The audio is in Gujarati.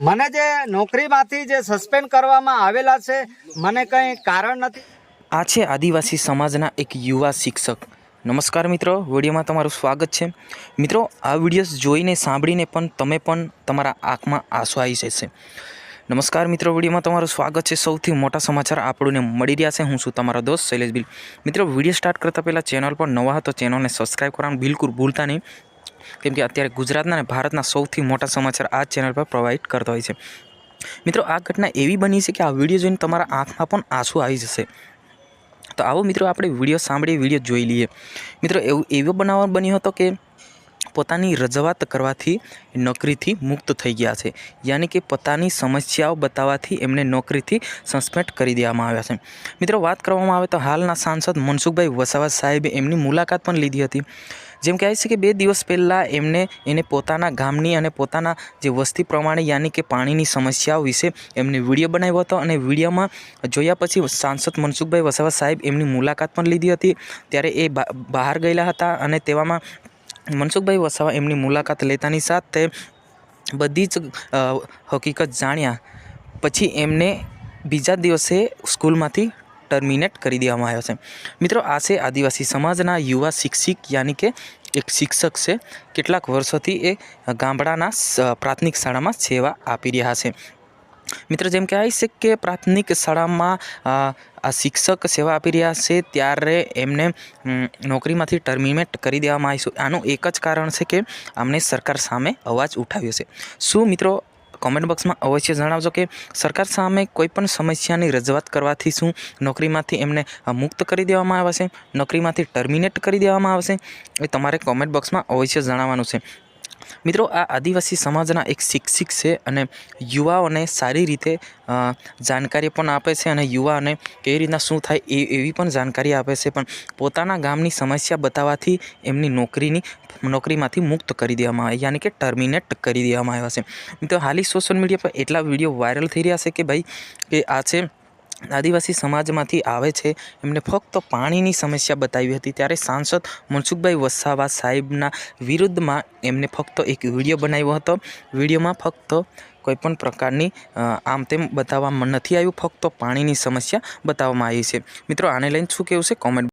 મને જે નોકરીમાંથી જે સસ્પેન્ડ કરવામાં આવેલા છે, મને કંઈ કારણ નથી. આ છે આદિવાસી સમાજના એક યુવા શિક્ષક. નમસ્કાર મિત્રો, વિડીયોમાં તમારું સ્વાગત છે. મિત્રો, આ વિડીયોઝ જોઈને, સાંભળીને પણ તમે પણ તમારા આંખમાં આંસુ આવી જશે. નમસ્કાર મિત્રો, વિડીયોમાં તમારું સ્વાગત છે. સૌથી મોટા સમાચાર આપણને મળી રહ્યા છે. હું છું તમારો દોસ્ત શૈલેષ બિલ. મિત્રો, વીડિયો સ્ટાર્ટ કરતાં પહેલાં ચેનલ પર નવા હતો ચેનલને સબસ્ક્રાઈબ કરવાનું બિલકુલ ભૂલતા નહીં. કેમ કે અત્યારે ગુજરાતના અને ભારતના સૌથી મોટા સમાચાર આ ચેનલ પર પ્રોવાઈડ કરતા હોય છે. મિત્રો, આ ઘટના એવી બની છે કે આ વીડિયો જોઈને તમારા આંખમાં પણ આંસુ આવી જશે. તો આવો મિત્રો, આપણે વીડિયો સાંભળીએ, વીડિયો જોઈ લઈએ. મિત્રો, એવું એવો બનાવ બન્યો હતો કે પોતાની રજૂઆત કરવાથી નોકરીથી મુક્ત થઈ ગયા છે. યાની કે પોતાની સમસ્યાઓ બતાવવાથી એમને નોકરીથી સસ્પેન્ડ કરી દેવામાં આવ્યા છે. મિત્રો, વાત કરવામાં આવે તો હાલના સાંસદ મનસુખભાઈ વસાવા સાહેબે એમની મુલાકાત પણ લીધી હતી. જેમ કહેવાય છે કે બે દિવસ પહેલાં એમને એને પોતાના ગામની અને પોતાના જે વસ્તી પ્રમાણે યાની કે પાણીની સમસ્યાઓ વિશે એમને વીડિયો બનાવ્યો હતો અને વિડીયોમાં જોયા પછી સાંસદ મનસુખભાઈ વસાવા સાહેબ એમની મુલાકાત પણ લીધી હતી. ત્યારે એ બહાર ગયેલા હતા અને તેવામાં મનસુખભાઈ વસાવા એમની મુલાકાત લેતાની સાથે બધી જ હકીકત જાણ્યા. પછી એમને બીજા દિવસે સ્કૂલમાંથી ટર્મિનેટ કરી દેવામાં આવ્યો છે. મિત્રો, આ છે આદિવાસી સમાજના યુવા શિક્ષિક, યાની કે એક શિક્ષક છે. કેટલાક વર્ષોથી એ ગામડાના પ્રાથમિક શાળામાં સેવા આપી રહ્યા છે. મિત્રો, જેમ કહેવાય છે કે પ્રાથમિક શાળામાં શિક્ષક સેવા આપી રહ્યા છે, ત્યારે એમને નોકરીમાંથી ટર્મિનેટ કરી દેવામાં આવી છે. આનું એક જ કારણ છે કે આમણે સરકાર સામે અવાજ ઉઠાવ્યો છે. શું મિત્રો કોમેન્ટ બોક્સમાં અવશ્ય જણાવજો કે સરકાર સામે કોઈપણ સમસ્યાની રજૂઆત કરવાથી શું નોકરીમાંથી એમને મુક્ત કરી દેવામાં આવે છે, નોકરીમાંથી ટર્મિનેટ કરી દેવામાં આવશે એ તમારે કોમેન્ટ બોક્સમાં અવશ્ય જણાવવાનું છે. મિત્રો, આ આદિવાસી સમાજના એક શિક્ષિક છે અને યુવાઓને સારી રીતે જાણકારી પણ આપે છે અને યુવાઓને કેવી રીતના શું થાય એ, એવી પણ જાણકારી આપે છે. પણ પોતાના ગામની સમસ્યા બતાવવાથી એમની નોકરીની, નોકરીમાંથી મુક્ત કરી દેવામાં આવે યાની કે ટર્મિનેટ કરી દેવામાં આવ્યા છે. મિત્રો, હાલી સોશિયલ મીડિયા પર એટલા વીડિયો વાયરલ થઈ રહ્યા છે કે ભાઈ, કે આ છે આદિવાસી સમાજમાંથી આવે છે, એમને ફક્ત પાણીની સમસ્યા બતાવી હતી. ત્યારે સાંસદ મનસુખભાઈ વસાવા સાહેબના વિરુદ્ધમાં એમને ફક્ત એક વીડિયો બનાવ્યો હતો. વિડીયોમાં ફક્ત કોઈપણ પ્રકારની આમ તેમ બતાવવામાં નથી આવ્યું. ફક્ત પાણીની સમસ્યા બતાવવામાં આવી છે. મિત્રો, આને લઈને શું કહેવું છે? કોમેન્ટ